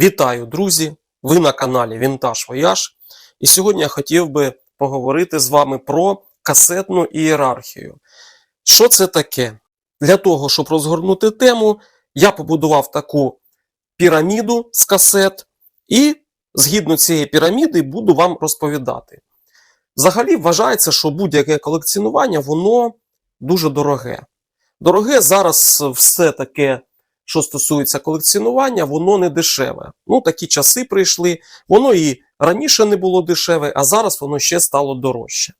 Вітаю, друзі! Ви на каналі Вінтаж Вояж. І сьогодні я хотів би поговорити з вами про касетну ієрархію. Що це таке? Для того, щоб розгорнути тему, я побудував таку піраміду з касет, і згідно цієї піраміди буду вам розповідати. Взагалі вважається, що будь-яке колекціонування воно дуже дороге. Дороге зараз все таке що стосується колекціонування, воно не дешеве. Ну, такі часи прийшли, воно і раніше не було дешеве, а зараз воно ще стало дорожче.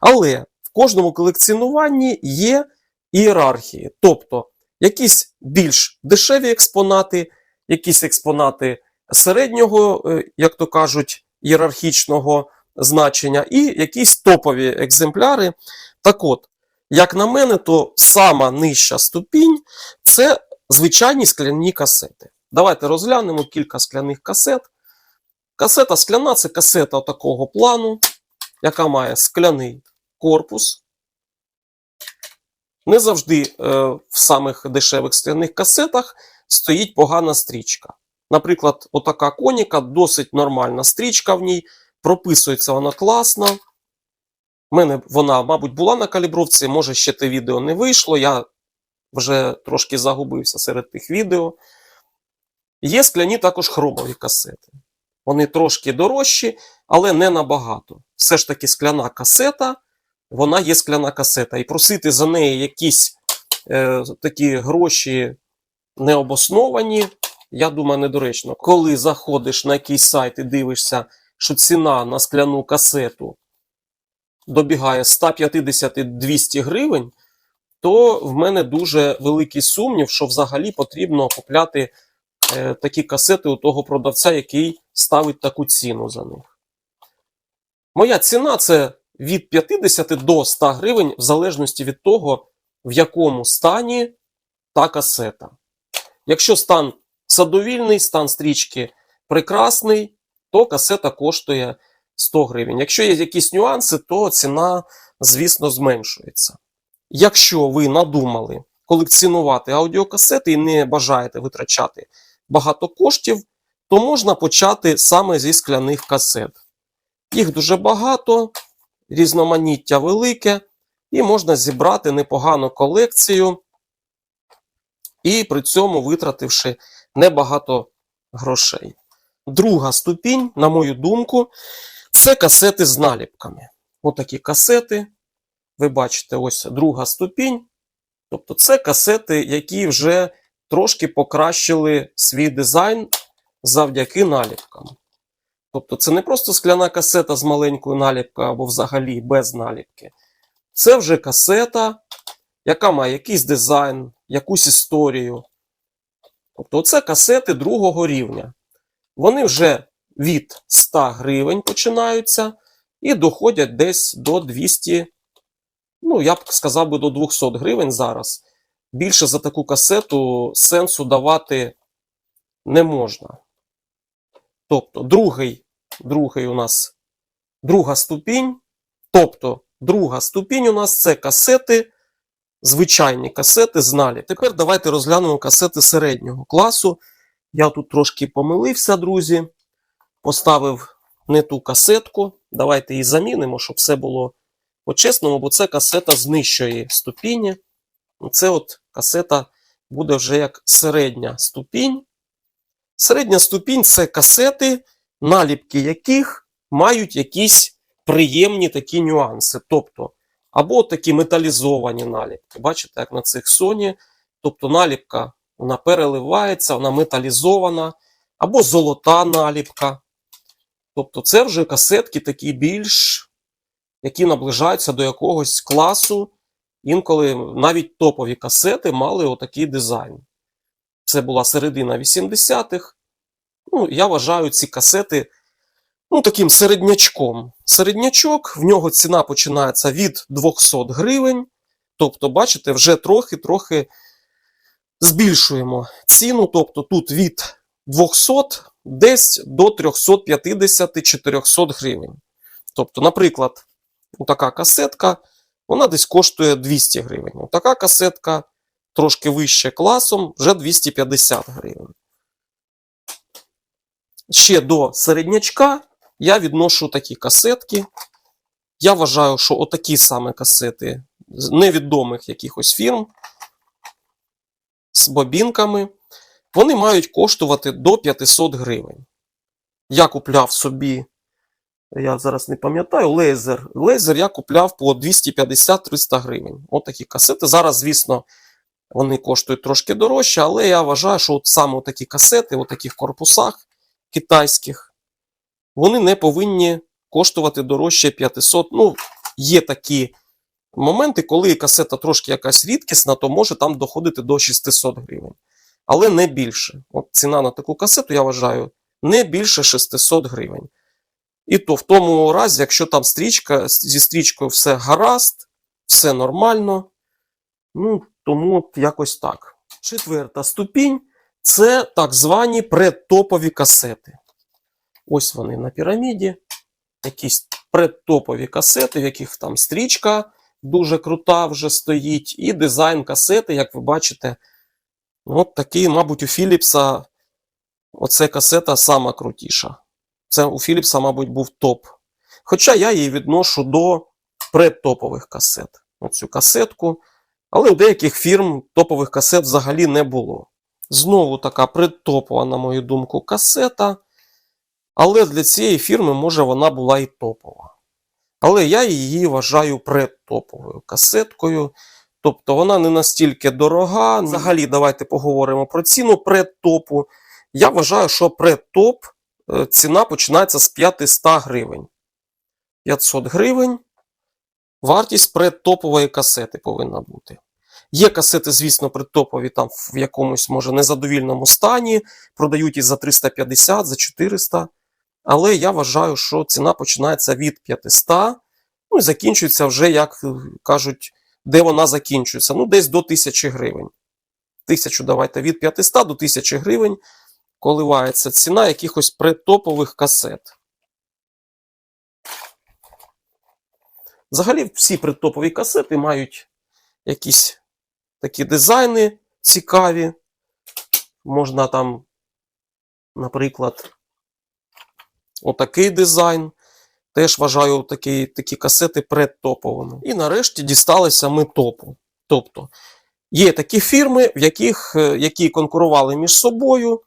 Але в кожному колекціонуванні є ієрархії, тобто якісь більш дешеві експонати, якісь експонати середнього, е, як то кажуть, ієрархічного значення, і якісь топові екземпляри. Так от, як на мене, то сама нижча ступінь це звичайні скляні касети. Давайте розглянемо кілька скляних касет. Касета скляна це касета такого плану, яка має скляний корпус. Не завжди е, в самих дешевих скляних касетах стоїть погана стрічка. Наприклад, отака коніка, досить нормальна стрічка в ній, прописується вона класно. У мене вона, мабуть, була на калібровці, може ще те відео не вийшло. Я вже трошки загубився серед тих відео. Є скляні також хромові касети. Вони трошки дорожчі, але не набагато. Все ж таки скляна касета, вона є скляна касета. І просити за неї якісь е, такі гроші необосновані, я думаю, недоречно. Коли заходиш на якийсь сайт і дивишся, що ціна на скляну касету добігає 150-200 гривень, то в мене дуже великий сумнів, що взагалі потрібно купляти е, такі касети у того продавця, який ставить таку ціну за них. Моя ціна це від 50 до 100 гривень, в залежності від того, в якому стані та касета. Якщо стан садовільний, стан стрічки прекрасний, то касета коштує 100 гривень. Якщо є якісь нюанси, то ціна, звісно, зменшується. Якщо ви надумали колекціонувати аудіокасети і не бажаєте витрачати багато коштів, то можна почати саме зі скляних касет. Їх дуже багато, різноманіття велике, і можна зібрати непогану колекцію, і при цьому витративши небагато грошей. Друга ступінь, на мою думку, це касети з наліпками. Отакі касети. Ви бачите, ось друга ступінь. Тобто, це касети, які вже трошки покращили свій дизайн завдяки наліпкам. Тобто, це не просто скляна касета з маленькою наліпкою або взагалі без наліпки. Це вже касета, яка має якийсь дизайн, якусь історію. Тобто, це касети другого рівня. Вони вже від 100 гривень починаються і доходять десь до 200 ну, я б сказав би до 200 гривень зараз. Більше за таку касету сенсу давати не можна. Тобто, другий, другий у нас друга ступінь. Тобто, друга ступінь у нас це касети, звичайні касети з наліп. Тепер давайте розглянемо касети середнього класу. Я тут трошки помилився, друзі. Поставив не ту касетку. Давайте її замінимо, щоб все було по-чесному, бо це касета з нижчої ступіні. Це от касета буде вже як середня ступінь. Середня ступінь це касети, наліпки яких мають якісь приємні такі нюанси. Тобто, або такі металізовані наліпки. Бачите, як на цих Sony. Тобто наліпка вона переливається, вона металізована, або золота наліпка. Тобто, це вже касетки такі більш які наближаються до якогось класу. Інколи навіть топові касети мали отакий дизайн. Це була середина 80-х. Ну, Я вважаю ці касети ну, таким середнячком. Середнячок, в нього ціна починається від 200 гривень. Тобто, бачите, вже трохи-трохи збільшуємо ціну. Тобто тут від 200 десь до 350-400 гривень. Тобто, наприклад, така касетка, вона десь коштує 200 гривень. Така касетка трошки вище класом, вже 250 гривень. ще до середнячка я відношу такі касетки. Я вважаю, що отакі саме касети з невідомих якихось фірм з бобінками, вони мають коштувати до 500 гривень. Я купляв собі, я зараз не пам'ятаю, лейзер. Лейзер я купляв по 250-300 гривень. Отакі касети. Зараз, звісно, вони коштують трошки дорожче, але я вважаю, що от саме такі касети, у таких корпусах китайських, вони не повинні коштувати дорожче 500. Ну, є такі моменти, коли касета трошки якась рідкісна, то може там доходити до 600 гривень. Але не більше. От ціна на таку касету, я вважаю, не більше 600 гривень. І то в тому разі, якщо там стрічка, зі стрічкою все гаразд, все нормально. Ну, тому якось так. Четверта ступінь це так звані предтопові касети. Ось вони на піраміді. Якісь предтопові касети, в яких там стрічка дуже крута вже стоїть, і дизайн касети, як ви бачите, от такий, мабуть, у Філіпса оце касета сама крутіша. Це у Філіпса, мабуть, був топ. Хоча я її відношу до предтопових касет. Оцю касетку. Але у деяких фірм топових касет взагалі не було. Знову така предтопова, на мою думку, касета. Але для цієї фірми, може, вона була і топова. Але я її вважаю предтоповою касеткою. Тобто вона не настільки дорога. Взагалі, давайте поговоримо про ціну предтопу. Я вважаю, що предтоп ціна починається з 500 гривень. 500 гривень. Вартість предтопової касети повинна бути. Є касети, звісно, предтопові там в якомусь, може, незадовільному стані, продають і за 350, за 400. Але я вважаю, що ціна починається від 500, ну і закінчується вже, як кажуть, де вона закінчується. Ну, десь до 1000 гривень. Тисячу давайте від 500 до 1000 гривень коливається ціна якихось предтопових касет. Взагалі, всі предтопові касети мають якісь такі дизайни цікаві. Можна там, наприклад, отакий дизайн. Теж вважаю такі, такі касети предтоповими. І нарешті дісталися ми топу. Тобто є такі фірми, в яких, е, які конкурували між собою.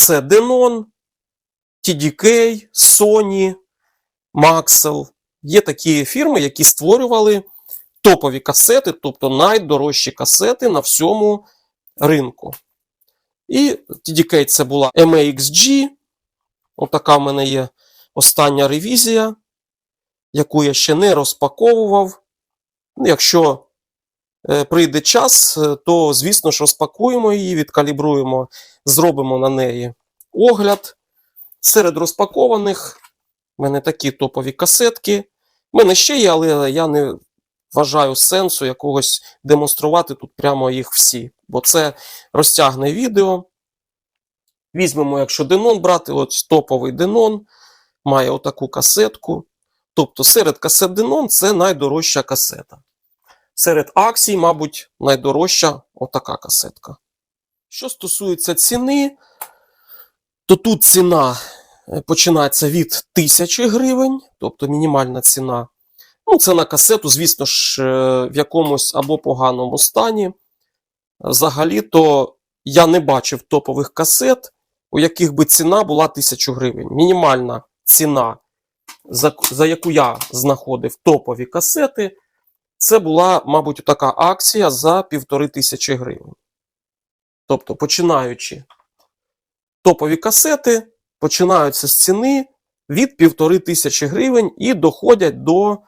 Це Denon, TDK, Sony, Maxell. Є такі фірми, які створювали топові касети, тобто найдорожчі касети на всьому ринку. І TDK це була MAXG. Отака в мене є остання ревізія, яку я ще не розпаковував. Ну, Якщо прийде час, е, то, звісно ж, розпакуємо її, відкалібруємо, зробимо на неї огляд. Серед розпакованих в мене такі топові касетки. У мене ще є, але я не вважаю сенсу якогось демонструвати тут прямо їх всі, бо це розтягне відео. Візьмемо, якщо Denon брати, ось топовий Denon, має отаку касетку. Тобто серед касет Denon це найдорожча касета. Серед акцій, мабуть, найдорожча отака касетка. Що стосується ціни, то тут ціна е, починається від 1000 гривень, тобто мінімальна ціна. Ну, це на касету, звісно ж, е, в якомусь або поганому стані. Взагалі-то я не бачив топових касет, у яких би ціна була 1000 гривень. Мінімальна ціна, за, за яку я знаходив топові касети, це була, мабуть, така акція за 1500 гривень. Тобто, починаючи топові касети, починаються з ціни від 1500 гривень і доходять до,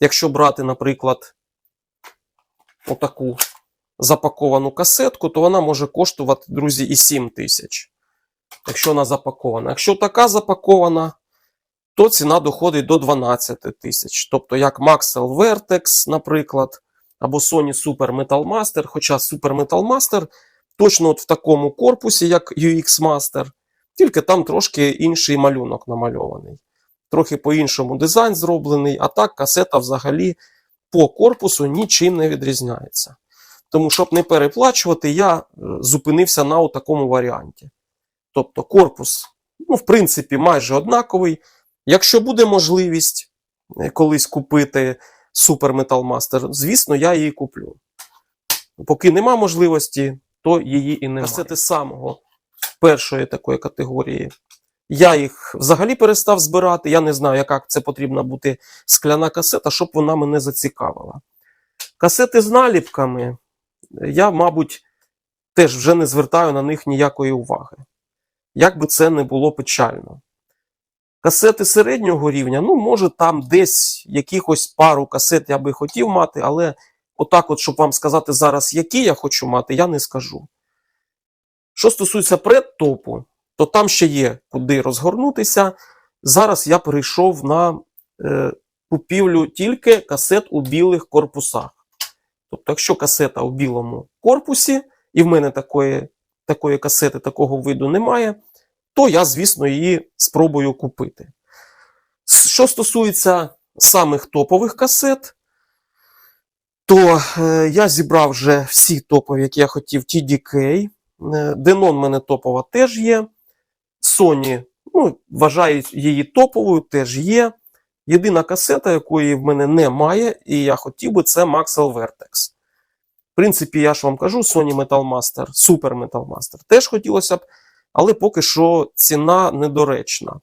якщо брати, наприклад, отаку запаковану касетку, то вона може коштувати, друзі, і 7 тисяч. Якщо вона запакована. Якщо така запакована, то ціна доходить до 12 тисяч. Тобто, як Maxell Vertex, наприклад, або Sony Super Metal Master, хоча Super Metal Master точно от в такому корпусі, як UX Master, тільки там трошки інший малюнок намальований. Трохи по-іншому дизайн зроблений, а так касета взагалі по корпусу нічим не відрізняється. Тому, щоб не переплачувати, я е, зупинився на такому варіанті. Тобто корпус ну, в принципі, майже однаковий. Якщо буде можливість е, колись купити Super Metal Master, звісно, я її куплю. Поки нема можливості, то її і немає. Касети самого першої такої категорії. Я їх взагалі перестав збирати. Я не знаю, яка це потрібна бути скляна касета, щоб вона мене зацікавила. Касети з наліпками, я, мабуть, теж вже не звертаю на них ніякої уваги. Як би це не було печально. Касети середнього рівня, ну, може, там десь якихось пару касет я би хотів мати, але отак, от, щоб вам сказати зараз, які я хочу мати, я не скажу. Що стосується предтопу, то там ще є куди розгорнутися. Зараз я перейшов на е, купівлю тільки касет у білих корпусах. Тобто, якщо касета у білому корпусі, і в мене такої, такої касети такого виду немає, то я, звісно, її спробую купити. Що стосується самих топових касет, то е, я зібрав вже всі топові, які я хотів, TDK. Е, Denon в мене топова теж є. Sony, ну, вважаю її топовою, теж є. Єдина касета, якої в мене немає, і я хотів би, це Maxwell Vertex. В принципі, я ж вам кажу, Sony Metal Master, Super Metal Master теж хотілося б, але поки що ціна недоречна.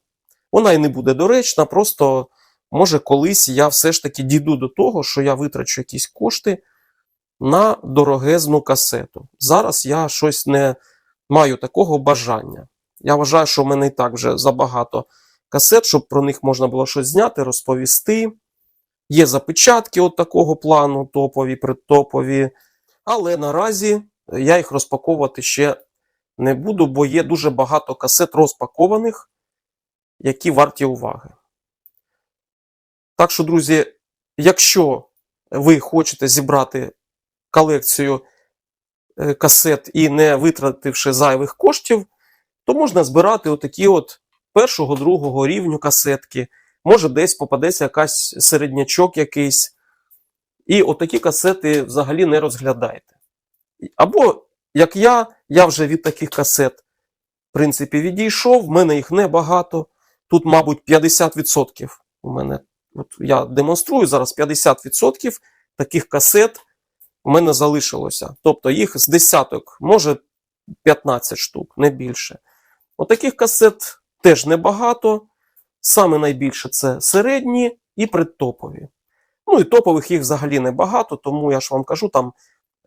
Вона і не буде доречна, просто може колись я все ж таки дійду до того, що я витрачу якісь кошти на дорогезну касету. Зараз я щось не маю такого бажання. Я вважаю, що в мене і так вже забагато касет, щоб про них можна було щось зняти, розповісти. Є запечатки от такого плану, топові, предтопові. Але наразі я їх розпаковувати ще не буду, бо є дуже багато касет розпакованих, які варті уваги. Так що, друзі, якщо ви хочете зібрати колекцію е, касет і не витративши зайвих коштів, то можна збирати отакі от першого, другого рівню касетки. Може, десь попадеться якась середнячок якийсь. І отакі касети взагалі не розглядайте. Або, як я, я вже від таких касет, в принципі, відійшов, в мене їх небагато. Тут, мабуть, 50% у мене. От я демонструю зараз 50% таких касет у мене залишилося. Тобто їх з десяток, може 15 штук, не більше. Отаких касет теж небагато. Саме найбільше це середні і предтопові. Ну і топових їх взагалі небагато, тому я ж вам кажу, там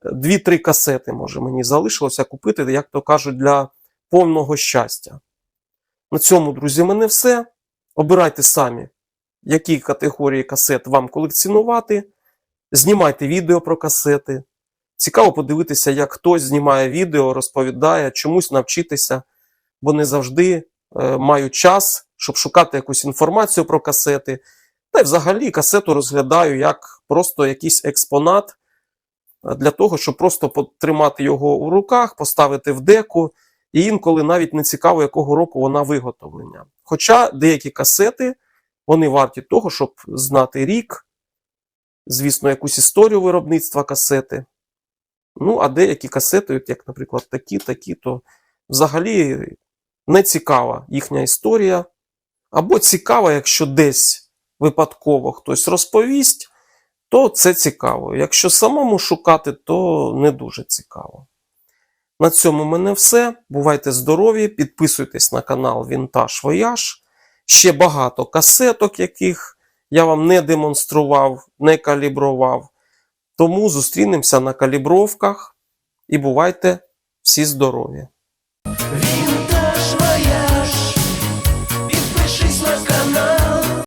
2-3 касети, може, мені залишилося купити, як то кажуть, для повного щастя. На цьому, друзі, в мене все. Обирайте самі, які категорії касет вам колекціонувати. Знімайте відео про касети. Цікаво подивитися, як хтось знімає відео, розповідає, чомусь навчитися, бо не завжди е, маю час, щоб шукати якусь інформацію про касети. Та й взагалі касету розглядаю як просто якийсь експонат для того, щоб просто потримати його у руках, поставити в деку, і інколи навіть не цікаво, якого року вона виготовлення. Хоча деякі касети вони варті того, щоб знати рік, звісно, якусь історію виробництва касети. Ну, а деякі касети, як, наприклад, такі, такі, то взагалі не цікава їхня історія. Або цікава, якщо десь випадково хтось розповість, то це цікаво. Якщо самому шукати, то не дуже цікаво. На цьому в мене все. Бувайте здорові, підписуйтесь на канал Вінтаж Вояж. Ще багато касеток, яких я вам не демонстрував, не калібрував. Тому зустрінемося на калібровках і бувайте всі здорові!